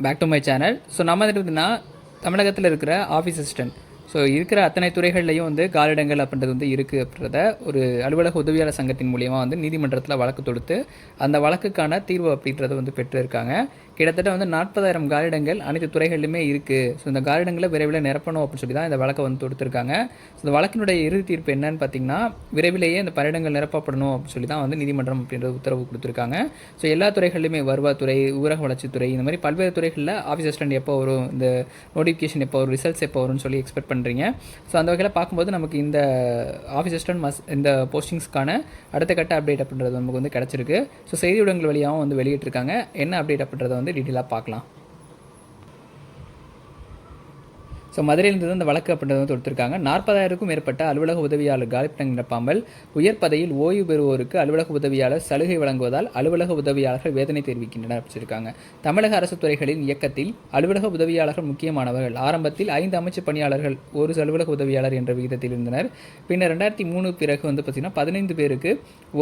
Back to my channel so நம்ம வந்து தமிழகத்தில் இருக்கிற ஆஃபீஸ் அசிஸ்டன்ட் ஸோ இருக்கிற அத்தனை துறைகள்லையும் வந்து காலிடங்கள் அப்படின்றது வந்து இருக்குது அப்படின்றத ஒரு அலுவலக உதவியாளர் சங்கத்தின் மூலியமாக வந்து நீதிமன்றத்தில் வழக்கு தொடுத்து அந்த வழக்குக்கான தீர்வு அப்படின்றத வந்து பெற்றிருக்காங்க. கிட்டத்தட்ட வந்து நாற்பதாயிரம் காலிடங்கள் அனைத்து துறைகளிலுமே இருக்குது ஸோ இந்த காலிடங்களை விரைவில் நிரப்பணும் அப்படின்னு சொல்லி தான் இந்த வழக்கை வந்து தொடுத்திருக்காங்க. ஸோ இந்த வழக்கினுடைய இறுதி தீர்ப்பு என்னன்னு பார்த்தீங்கன்னா விரைவிலேயே இந்த பணியிடங்கள் நிரப்பப்படணும் அப்படின்னு சொல்லி தான் வந்து நீதிமன்றம் அப்படின்ற உத்தரவு கொடுத்துருக்காங்க. ஸோ எல்லா துறைகளிலுமே வருவாய்த்துறை ஊரக வளர்ச்சித்துறை இந்த மாதிரி பல்வேறு துறைகளில் ஆஃபீஸ் அசிஸ்டன்ட் எப்போ வரும் இந்த நோட்டிஃபிகேஷன் எப்போ வரும் ரிசல்ட்ஸ் எப்போ வரும்னு சொல்லி எக்ஸ்பெக்ட் பண்ணுறீங்க ஸோ அந்த வகையில் பார்க்கும்போது நமக்கு இந்த ஆஃபீஸ் அசிஸ்டன்ட் மஸ் இந்த போஸ்டிங்ஸ்க்கான அடுத்த கட்ட அப்டேட் அப்படின்றது நமக்கு வந்து கிடச்சிருக்கு. ஸோ செய்தி ஊடகங்கள் வழியாகவும் வந்து வெளியிட்டிருக்காங்க. என்ன அப்டேட் அப்படின்றத வந்து டீட்டெயிலாக பார்க்கலாம். ஸோ மதுரையிலிருந்து அந்த வழக்கு அப்படின்றத வந்து தொடுத்திருக்காங்க நாற்பதாயிரக்கும் மேற்பட்ட அலுவலக உதவியாளர் காலிப்பிடங்கள் நிரப்பாமல் உயர் பதவியில் ஓய்வு பெறுவோருக்கு அலுவலக உதவியாளர் சலுகை வழங்குவதால் அலுவலக உதவியாளர்கள் வேதனை தெரிவிக்கின்றனர் வச்சிருக்காங்க தமிழக அரசு துறைகளின் இயக்கத்தில் அலுவலக உதவியாளர்கள் முக்கியமானவர்கள். ஆரம்பத்தில் ஐந்து அமைச்சு பணியாளர்கள் ஒரு அலுவலக உதவியாளர் என்ற விகிதத்தில் இருந்தனர். பின்னர் ரெண்டாயிரத்தி மூணு பிறகு வந்து பார்த்தீங்கன்னா பதினைந்து பேருக்கு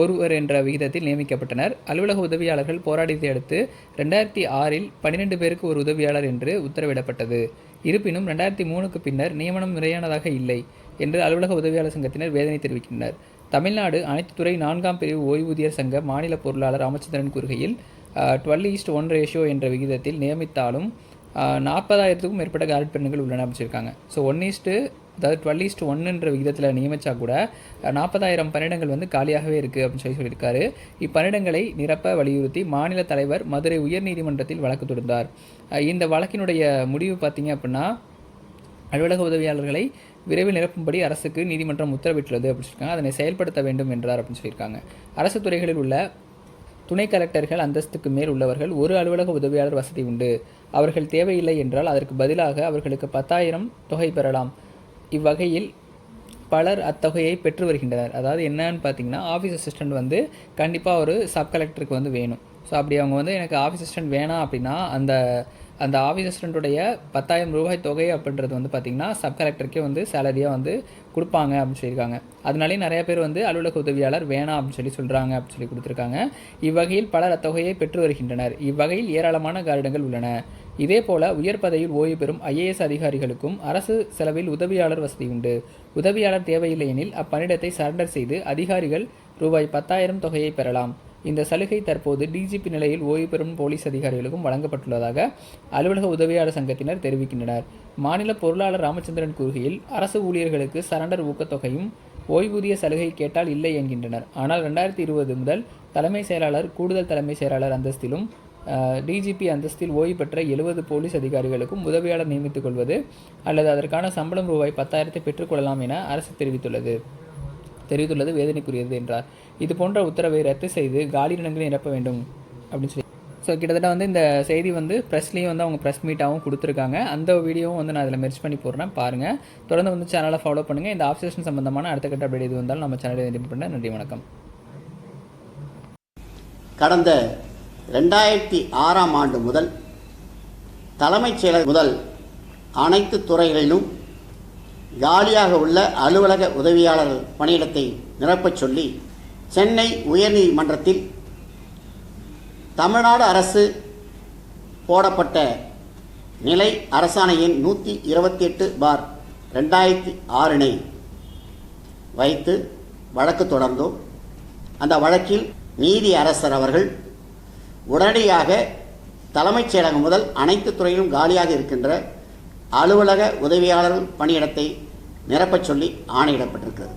ஒருவர் என்ற விகிதத்தில் நியமிக்கப்பட்டனர். அலுவலக உதவியாளர்கள் போராடியதை அடுத்து ரெண்டாயிரத்தி ஆறில் பன்னிரெண்டு பேருக்கு ஒரு உதவியாளர் என்று உத்தரவிடப்பட்டது. இருப்பினும் ரெண்டாயிரத்தி மூணுக்கு பின்னர் நியமனம் முறையானதாக இல்லை என்று அலுவலக உதவியாளர் சங்கத்தினர் வேதனை தெரிவிக்கின்றனர். தமிழ்நாடு அனைத்து துறை நான்காம் பிரிவு ஓய்வூதியர் சங்க மாநில பொருளாளர் ராமச்சந்திரன் கூறுகையில் டுவெல் ஈஸ்ட் ஒன் ரேஷியோ என்ற விகிதத்தில் நியமித்தாலும் நாற்பதாயிரத்துக்கும் மேற்பட்ட கார்ட் பெண்கள் உள்ளன அமைச்சிருக்காங்க. ஸோ ஒன் ஈஸ்ட்டு அதாவது டுவெல் ஈஸ்ட் ஒன்னுன்ற விகிதத்தில் நியமித்தா கூட நாற்பதாயிரம் பணியிடங்கள் வந்து காலியாகவே இருக்குது அப்படின்னு சொல்லி சொல்லியிருக்காரு. இப்பணியிடங்களை நிரப்ப வலியுறுத்தி மாநில தலைவர் மதுரை உயர்நீதிமன்றத்தில் வழக்கு தொடுத்தார். இந்த வழக்கினுடைய முடிவு பார்த்தீங்க அப்படின்னா அலுவலக உதவியாளர்களை விரைவில் நிரப்பும்படி அரசுக்கு நீதிமன்றம் உத்தரவிட்டுள்ளது அப்படின்னு சொல்லியிருக்காங்க. அதனை செயல்படுத்த வேண்டும் என்றார் அப்படின்னு சொல்லியிருக்காங்க. அரசு துறைகளில் உள்ள துணை கலெக்டர்கள் அந்தஸ்துக்கு மேல் உள்ளவர்கள் ஒரு அலுவலக உதவியாளர் வசதி உண்டு. அவர்கள் தேவையில்லை என்றால் அதற்கு பதிலாக அவர்களுக்கு பத்தாயிரம் தொகை பெறலாம். இவ்வகையில் பலர் அத்தொகையை பெற்று வருகின்றனர். அதாவது என்னன்னு பார்த்தீங்கன்னா ஆஃபீஸ் அசிஸ்டண்ட் வந்து கண்டிப்பாக ஒரு சப் கலெக்டருக்கு வந்து வேணும். ஸோ அப்படி அவங்க வந்து எனக்கு ஆஃபீஸ் அசிஸ்டன்ட் வேணாம் அப்படின்னா அந்த அந்த ஆஃபீஸ் அசிஸ்டண்ட்டுடைய பத்தாயிரம் ரூபாய் தொகை அப்படின்றது வந்து பார்த்திங்கன்னா சப் கலெக்டருக்கே வந்து சேலரியாக வந்து கொடுப்பாங்க அப்படின்னு சொல்லியிருக்காங்க. அதனாலே நிறைய பேர் வந்து அலுவலக உதவியாளர் வேணாம் அப்படின்னு சொல்லி சொல்கிறாங்க அப்படின்னு சொல்லி கொடுத்துருக்காங்க. இவ்வகையில் பலர் அத்தொகையை பெற்று வருகின்றனர். இவ்வகையில் ஏராளமான காரிடங்கள் உள்ளன. இதே போல உயர் பதவியில் ஓய்வு பெறும் ஐஏஎஸ் அதிகாரிகளுக்கும் அரசு செலவில் உதவியாளர் வசதி உண்டு. உதவியாளர் தேவையில்லை எனில் அப்பணிடத்தை சரண்டர் செய்து அதிகாரிகள் ரூபாய் பத்தாயிரம் தொகையை பெறலாம். இந்த சலுகை தற்போது டிஜிபி நிலையில் ஓய்வு பெறும் போலீஸ் அதிகாரிகளுக்கும் வழங்கப்பட்டுள்ளதாக அலுவலக உதவியாளர் சங்கத்தினர் தெரிவிக்கின்றனர். மாநில பொருளாளர் ராமச்சந்திரன் கூறுகையில் அரசு ஊழியர்களுக்கு சரண்டர் ஊக்கத்தொகையும் ஓய்வூதிய சலுகை கேட்டால் இல்லை என்கின்றனர். ஆனால் ரெண்டாயிரத்தி இருபது முதல் தலைமை செயலாளர் கூடுதல் தலைமை செயலாளர் அந்தஸ்திலும் டிஜிபி அந்தஸ்தில் ஓய்வு பெற்ற எழுபது போலீஸ் அதிகாரிகளுக்கும் உதவியாளர் நியமித்துக் கொள்வது அல்லது அதற்கான சம்பளம் ரூபாய் பத்தாயிரத்தை பெற்றுக்கொள்ளலாம் என அரசு தெரிவித்துள்ளது. தெரிவித்துள்ளது வேதனைக்குரியது என்றார். இது போன்ற உத்தரவை ரத்து செய்து காலி நிலங்களை நிரப்ப வேண்டும் அப்படின்னு சொல்லி. ஸோ கிட்டத்தட்ட வந்து இந்த செய்தி வந்து ப்ரெஸ்லேயும் வந்து அவங்க ப்ரெஸ் மீட்டாகவும் கொடுத்துருக்காங்க. அந்த வீடியோவும் வந்து நான் அதில் மெர்ச் பண்ணி போடுறேன். பாருங்கள் தொடர்ந்து வந்து சேனலை ஃபாலோ பண்ணுங்கள் இந்த ஆப்சேஷன் சம்பந்தமான அடுத்த கட்ட அப்படி இது வந்தாலும் நம்ம சேனலை எடிட் பண்ண நன்றி வணக்கம். கடந்த ரெண்டாயிரத்தி ஆறாம் ஆண்டு முதல் தலைமைச் செயலர் முதல் அனைத்து துறைகளிலும் காலியாக உள்ள அலுவலக உதவியாளர் பணியிடத்தை நிரப்பச் சொல்லி சென்னை உயர்நீதிமன்றத்தில் தமிழ்நாடு அரசு போடப்பட்ட நிலை அரசாணையின் நூற்றி இருபத்தி எட்டு பார் ரெண்டாயிரத்தி ஆறினை வைத்து வழக்கு தொடர்ந்தோம். அந்த வழக்கில் நீதி அரசர் அவர்கள் உடனடியாக தலைமைச் செயலகம் முதல் அனைத்து துறையிலும் காலியாக இருக்கின்ற அலுவலக உதவியாளர் பணியிடத்தை நிரப்பச் சொல்லி ஆணையிடப்பட்டிருக்கிறது.